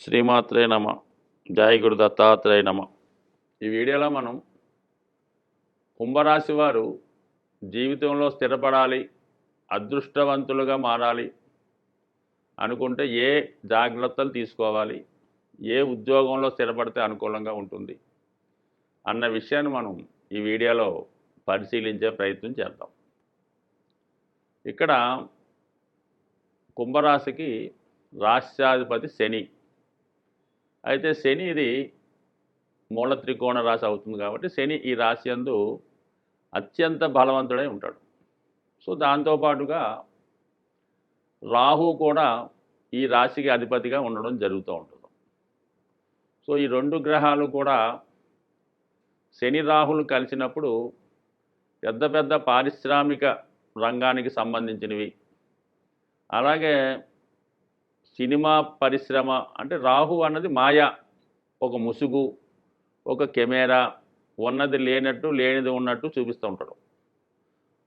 శ్రీమాత్రే నమ. జయ దత్తాత్రేయ నమ. ఈ వీడియోలో మనం కుంభరాశి వారు జీవితంలో స్థిరపడాలి అదృష్టవంతులుగా మారాలి అనుకుంటే ఏ జాగ్రత్తలు తీసుకోవాలి ఏ ఉద్యోగంలో స్థిరపడితే అనుకూలంగా ఉంటుంది అన్న విషయాన్ని మనం ఈ వీడియోలో పరిశీలించే ప్రయత్నం చేద్దాం. ఇక్కడ కుంభరాశికి రాష్ట్రాధిపతి శని. అయితే శని ఇది మూల త్రికోణ రాశి అవుతుంది కాబట్టి శని ఈ రాశి యందు అత్యంత బలవంతుడై ఉంటాడు. సో దాంతోపాటుగా రాహు కూడా ఈ రాశికి అధిపతిగా ఉండడం జరుగుతూ ఉంటుంది. సో ఈ రెండు గ్రహాలు కూడా శని రాహులు కలిసినప్పుడు పెద్ద పెద్ద పారిశ్రామిక రంగానికి సంబంధించినవి. అలాగే సినిమా పరిశ్రమ అంటే రాహు అన్నది మాయా. ఒక ముసుగు ఒక కెమెరా ఉన్నది లేనట్టు లేనిది ఉన్నట్టు చూపిస్తూ ఉంటాడు.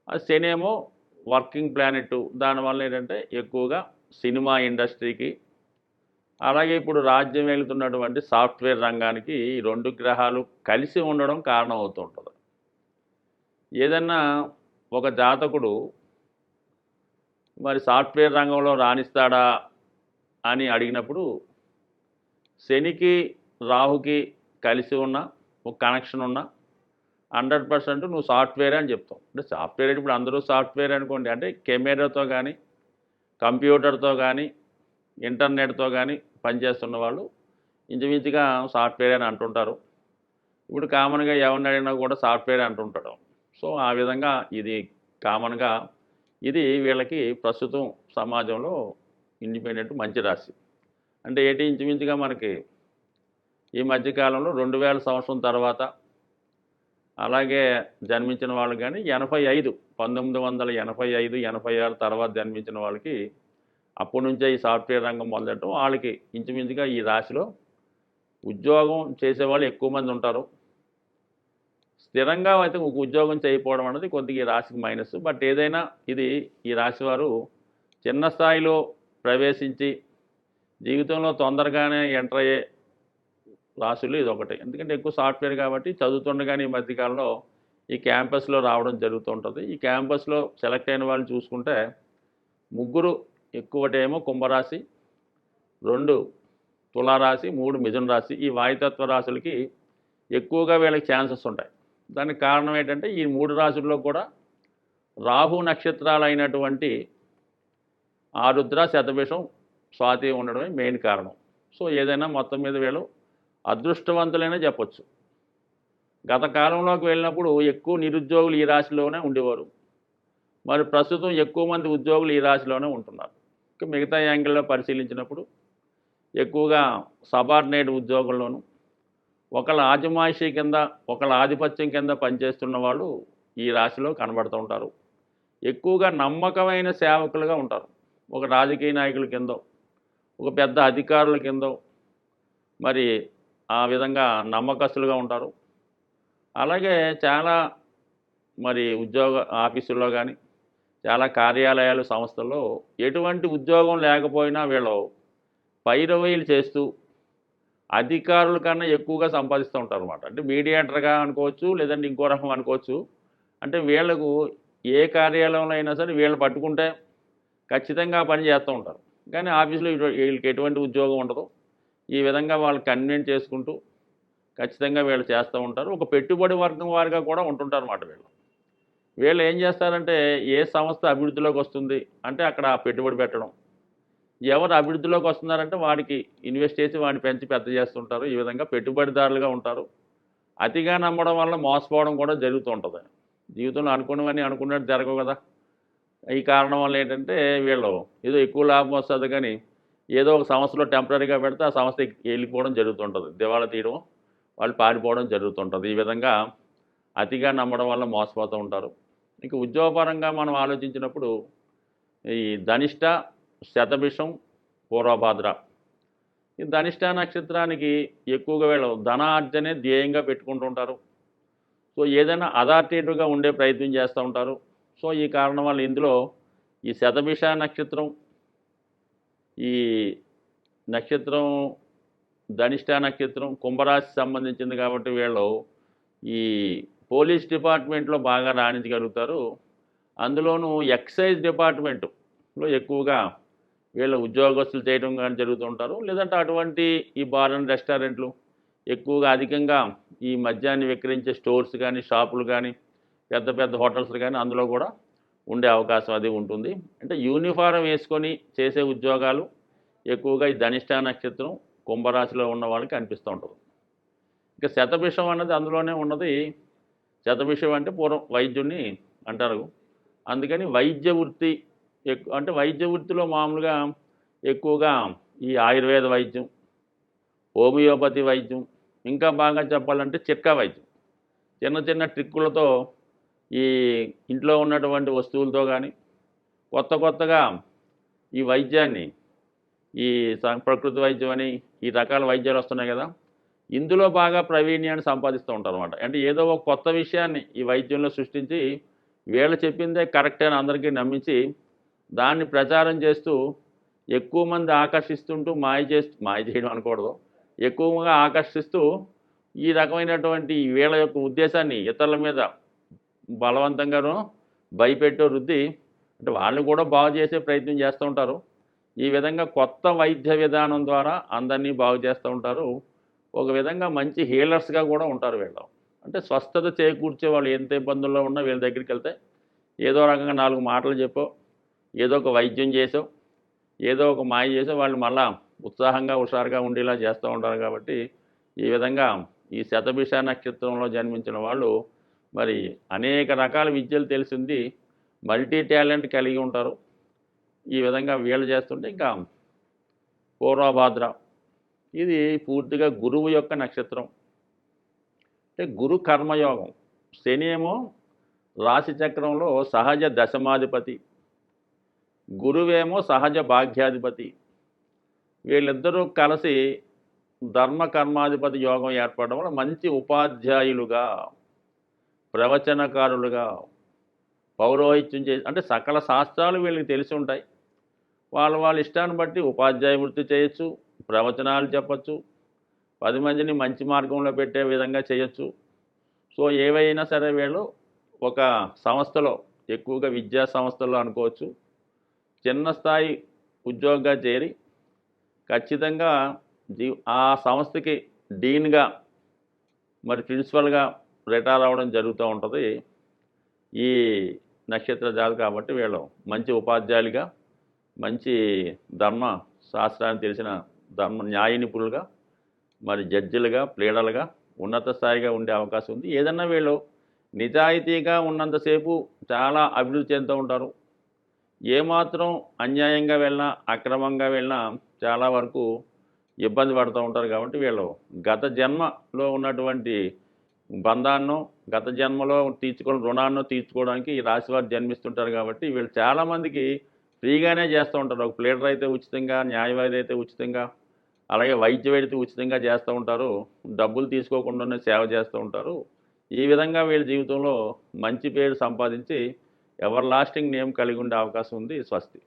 ఆ శని ఏమో వర్కింగ్ ప్లానెట్. దానివల్ల ఏంటంటే ఎక్కువగా సినిమా ఇండస్ట్రీకి అలాగే ఇప్పుడు రాజ్యం వెళుతున్నటువంటి సాఫ్ట్వేర్ రంగానికి ఈ రెండు గ్రహాలు కలిసి ఉండడం కారణం అవుతూ ఉంటుంది. ఏదన్నా ఒక జాతకుడు మరి సాఫ్ట్వేర్ రంగంలో రాణిస్తాడా? అని అడిగినప్పుడు శనికి రాహుకి కలిసి ఉన్న ఒక కనెక్షన్ ఉన్న హండ్రెడ్ పర్సెంట్ నువ్వు సాఫ్ట్వేర్ అని చెప్తావు. అంటే సాఫ్ట్వేర్ ఇప్పుడు అందరూ సాఫ్ట్వేర్ అనుకోండి. అంటే కెమెరాతో కానీ కంప్యూటర్తో కానీ ఇంటర్నెట్తో కానీ పనిచేస్తున్న వాళ్ళు ఇంచుమించుగా సాఫ్ట్వేర్ అని అంటుంటారు. ఇప్పుడు కామన్గా ఎవరిని అడిగినా కూడా సాఫ్ట్వేర్ అంటుంటాడు. సో ఆ విధంగా ఇది కామన్గా ఇది వీళ్ళకి ప్రస్తుతం సమాజంలో ఇండిపెండెంట్ మంచి రాశి. అంటే ఏంటి ఇంచుమించుగా మనకి ఈ మధ్యకాలంలో రెండు వేల సంవత్సరం తర్వాత అలాగే జన్మించిన వాళ్ళు కానీ ఎనభై ఐదు పంతొమ్మిది వందల ఎనభై ఐదు ఎనభై ఆరు తర్వాత జన్మించిన వాళ్ళకి అప్పటి నుంచే ఈ సాఫ్ట్వేర్ రంగం మొదలెట్టడం వాళ్ళకి ఇంచుమించుగా ఈ రాశిలో ఉద్యోగం చేసేవాళ్ళు ఎక్కువ మంది ఉంటారు. స్థిరంగా అయితే ఒక ఉద్యోగం చేయకపోవడం అనేది కొద్దిగా ఈ రాశికి మైనస్. బట్ ఏదైనా ఇది ఈ రాశి వారు చిన్న స్థాయిలో ప్రవేశించి జీవితంలో తొందరగానే ఎంటర్ అయ్యే రాశులు ఇది ఒకటి ఎందుకంటే ఎక్కువ సాఫ్ట్వేర్ కాబట్టి చదువుతుండగానే ఈ మధ్యకాలంలో ఈ క్యాంపస్లో రావడం జరుగుతుంటుంది. ఈ క్యాంపస్లో సెలెక్ట్ అయిన వాళ్ళు చూసుకుంటే ముగ్గురు ఎక్కువటేమో కుంభరాశి రెండు తులారాశి మూడు మిథున రాశి. ఈ వాయుతత్వ రాశులకి ఎక్కువగా వీళ్ళకి ఛాన్సెస్ ఉంటాయి. దానికి కారణం ఏంటంటే ఈ మూడు రాశుల్లో కూడా రాహు నక్షత్రాలు అయినటువంటి ఆరుద్ర శతభిషం స్వాతి ఉండడమే మెయిన్ కారణం. సో ఏదైనా మొత్తం మీద వీళ్ళు అదృష్టవంతులైనా చెప్పచ్చు. గత కాలంలోకి వెళ్ళినప్పుడు ఎక్కువ నిరుద్యోగులు ఈ రాశిలోనే ఉండేవారు. మరి ప్రస్తుతం ఎక్కువ మంది ఉద్యోగులు ఈ రాశిలోనే ఉంటున్నారు. ఇంకా మిగతా యాంగిల్లో పరిశీలించినప్పుడు ఎక్కువగా సబార్డినేట్ ఉద్యోగుల్లోనూ ఒకళ్ళ ఆజమాయిషీ కింద ఒకళ్ళ ఆధిపత్యం కింద పనిచేస్తున్న వాళ్ళు ఈ రాశిలో కనబడుతూ ఉంటారు. ఎక్కువగా నమ్మకమైన సేవకులుగా ఉంటారు. ఒక రాజకీయ నాయకుల కిందో ఒక పెద్ద అధికారుల కిందో మరి ఆ విధంగా నమ్మకస్తులుగా ఉంటారు. అలాగే చాలా మరి ఉద్యోగ ఆఫీసుల్లో కానీ చాలా కార్యాలయాలు సంస్థల్లో ఎటువంటి ఉద్యోగం లేకపోయినా వీళ్ళు పైరవీలు చేస్తూ అధికారుల కన్నా ఎక్కువగా సంపాదిస్తూ ఉంటారు అనమాట అంటే మీడియేటర్గా అనుకోవచ్చు లేదంటే ఇంకో రకం అనుకోవచ్చు. అంటే వీళ్ళకు ఏ కార్యాలయంలో అయినా సరే వీళ్ళు పట్టుకుంటే ఖచ్చితంగా పని చేస్తూ ఉంటారు. కానీ ఆఫీసులో వీళ్ళకి ఎటువంటి ఉద్యోగం ఉండదు. ఈ విధంగా వాళ్ళు కన్వీన్ చేసుకుంటూ ఖచ్చితంగా వీళ్ళు చేస్తూ ఉంటారు. ఒక పెట్టుబడి వర్గం వారిగా కూడా ఉంటుంటారు అన్నమాట వీళ్ళు. వీళ్ళు ఏం చేస్తారంటే ఏ సంస్థ అభివృద్ధిలోకి వస్తుంది అంటే అక్కడ పెట్టుబడి పెట్టడం. ఎవరు అభివృద్ధిలోకి వస్తున్నారంటే వాడికి ఇన్వెస్ట్ చేసి వాడిని పెంచి పెద్ద చేస్తుంటారు. ఈ విధంగా పెట్టుబడిదారులుగా ఉంటారు. అతిగా నమ్మడం వల్ల మోసపోవడం కూడా జరుగుతూ ఉంటుంది. జీవితంలో అనుకున్నవన్నీ అనుకున్నట్టు జరగవు కదా. ఈ కారణం వల్ల ఏంటంటే వీళ్ళు ఏదో ఎక్కువ లాభం వస్తుంది కానీ ఏదో ఒక సంస్థలో టెంపరీగా పెడితే ఆ సంస్థ వెళ్ళిపోవడం జరుగుతుంటుంది. దివాళా తీయడం వాళ్ళు పారిపోవడం జరుగుతుంటుంది. ఈ విధంగా అతిగా నమ్మడం వల్ల మోసపోతూ ఉంటారు. ఇక ఉద్యోగపరంగా మనం ఆలోచించినప్పుడు ఈ ధనిష్ట శతభిషం పూర్వభాద్ర. ఈ ధనిష్ట నక్షత్రానికి ఎక్కువగా వీళ్ళు ధనార్జనే ధ్యేయంగా పెట్టుకుంటూ ఉంటారు. సో ఏదైనా అథారిటేటివ్గా ఉండే ప్రయత్నం చేస్తూ ఉంటారు. సో ఈ కారణం వల్ల ఇందులో ఈ శతభిష నక్షత్రం ఈ నక్షత్రం ధనిష్ట నక్షత్రం కుంభరాశి సంబంధించింది కాబట్టి వీళ్ళు ఈ పోలీస్ డిపార్ట్మెంట్లో బాగా రాణించగలుగుతారు. అందులోనూ ఎక్సైజ్ డిపార్ట్మెంట్లో ఎక్కువగా వీళ్ళ ఉద్యోగస్తులు చేయడం కానీ జరుగుతుంటారు లేదంటే అటువంటి ఈ బార్ అండ్ రెస్టారెంట్లు ఎక్కువగా అధికంగా ఈ మద్యాన్ని విక్రయించే స్టోర్స్ కానీ షాపులు కానీ పెద్ద పెద్ద హోటల్స్ కానీ అందులో కూడా ఉండే అవకాశం అది ఉంటుంది. అంటే యూనిఫారం వేసుకొని చేసే ఉద్యోగాలు ఎక్కువగా ఈ ధనిష్ట నక్షత్రం కుంభరాశిలో ఉన్న వాళ్ళకి అనిపిస్తూ ఉంటుంది. ఇంకా శతభిషం అన్నది అందులోనే ఉన్నది. శతభిషం అంటే పూర్వం వైద్యుడిని అంటారు. అందుకని వైద్య వృత్తి ఎక్కువ అంటే వైద్య వృత్తిలో మామూలుగా ఎక్కువగా ఈ ఆయుర్వేద వైద్యం హోమియోపతి వైద్యం ఇంకా బాగా చెప్పాలంటే చిట్కా వైద్యం. చిన్న చిన్న ట్రిక్కులతో ఈ ఇంట్లో ఉన్నటువంటి వస్తువులతో కానీ కొత్త కొత్తగా ఈ వైద్యాన్ని ఈ ప్రకృతి వైద్యం అని ఈ రకాల వైద్యాలు వస్తున్నాయి కదా ఇందులో బాగా ప్రావీణ్యాన్ని సంపాదిస్తూ ఉంటారు అనమాట అంటే ఏదో ఒక కొత్త విషయాన్ని ఈ వైద్యంలో సృష్టించి వీళ్ళు చెప్పిందే కరెక్ట్ అని అందరికీ నమ్మించి దాన్ని ప్రచారం చేస్తూ ఎక్కువ మంది ఆకర్షిస్తుంటూ మాయ చేస్తూ మాయ చేయడం అనకూడదు. ఎక్కువగా ఆకర్షిస్తూ ఈ రకమైనటువంటి వీళ్ళ యొక్క ఉద్దేశాన్ని ఇతరుల మీద బలవంతంగాను భయపెట్టే వృద్ధి అంటే వాళ్ళని కూడా బాగు చేసే ప్రయత్నం చేస్తూ ఉంటారు. ఈ విధంగా కొత్త వైద్య విధానం ద్వారా అందరినీ బాగు చేస్తూ ఉంటారు. ఒక విధంగా మంచి హీలర్స్గా కూడా ఉంటారు వీళ్ళు. అంటే స్వస్థత చేకూర్చే వాళ్ళు ఎంత ఇబ్బందుల్లో ఉన్నా వీళ్ళ దగ్గరికి వెళ్తే ఏదో రకంగా నాలుగు మాటలు చెప్పో ఏదో ఒక వైద్యం చేసో ఏదో ఒక మాయ చేసో వాళ్ళు మళ్ళా ఉత్సాహంగా హుషారుగా ఉండేలా చేస్తూ ఉంటారు కాబట్టి ఈ విధంగా ఈ శతభిష నక్షత్రంలో జన్మించిన వాళ్ళు మరి అనేక రకాల విద్యలు తెలిసింది. మల్టీ టాలెంట్ కలిగి ఉంటారు. ఈ విధంగా వీళ్ళు చేస్తుంటే ఇంకా పూర్వభాద్ర. ఇది పూర్తిగా గురువు యొక్క నక్షత్రం. అంటే గురు కర్మయోగం. శని ఏమో రాశి చక్రంలో సహజ దశమాధిపతి. గురువేమో సహజ భాగ్యాధిపతి. వీళ్ళిద్దరూ కలిసి ధర్మకర్మాధిపతి యోగం ఏర్పడడం వల్ల మంచి ఉపాధ్యాయులుగా ప్రవచనకారులుగా పౌరోహిత్యం చేసి అంటే సకల శాస్త్రాలు వీళ్ళకి తెలిసి ఉంటాయి. వాళ్ళ వాళ్ళ ఇష్టాన్ని బట్టి ఉపాధ్యాయ వృత్తి చేయొచ్చు ప్రవచనాలు చెప్పచ్చు పది మందిని మంచి మార్గంలో పెట్టే విధంగా చేయొచ్చు. సో ఏవైనా సరే వీళ్ళు ఒక సంస్థలో ఎక్కువగా విద్యా సంస్థల్లో అనుకోవచ్చు. చిన్న స్థాయి ఉద్యోగంగా చేరి ఖచ్చితంగా జీ ఆ సంస్థకి డీన్గా మరి ప్రిన్సిపల్గా రిటైర్ అవ్వడం జరుగుతూ ఉంటుంది. ఈ నక్షత్ర జాతి కాబట్టి వీళ్ళు మంచి ఉపాధ్యాయులుగా మంచి ధర్మ శాస్త్రాన్ని తెలిసిన ధర్మ న్యాయ నిపుణులుగా మరి జడ్జిలుగా ప్లేడర్లుగా ఉన్నత స్థాయిగా ఉండే అవకాశం ఉంది. ఏదన్నా వీళ్ళు నిజాయితీగా ఉన్నంతసేపు చాలా అభివృద్ధి చెందుతూ ఉంటారు. ఏమాత్రం అన్యాయంగా వెళ్ళినా అక్రమంగా వెళ్ళినా చాలా వరకు ఇబ్బంది పడుతూ ఉంటారు కాబట్టి వీళ్ళు గత జన్మలో ఉన్నటువంటి బంధాన్నో గత జన్మలో తీర్చుకున్న రుణాన్నో తీర్చుకోవడానికి ఈ రాశి వారు జన్మిస్తుంటారు కాబట్టి వీళ్ళు చాలామందికి ఫ్రీగానే చేస్తూ ఉంటారు. ఒక ప్లేటర్ అయితే ఉచితంగా న్యాయవాది అయితే ఉచితంగా అలాగే వైద్య వేడితే ఉచితంగా చేస్తూ ఉంటారు. డబ్బులు తీసుకోకుండానే సేవ చేస్తూ ఉంటారు. ఈ విధంగా వీళ్ళ జీవితంలో మంచి పేరు సంపాదించి ఎవర్ లాస్టింగ్ నేమ్ కలిగి ఉండే అవకాశం ఉంది. స్వస్తి.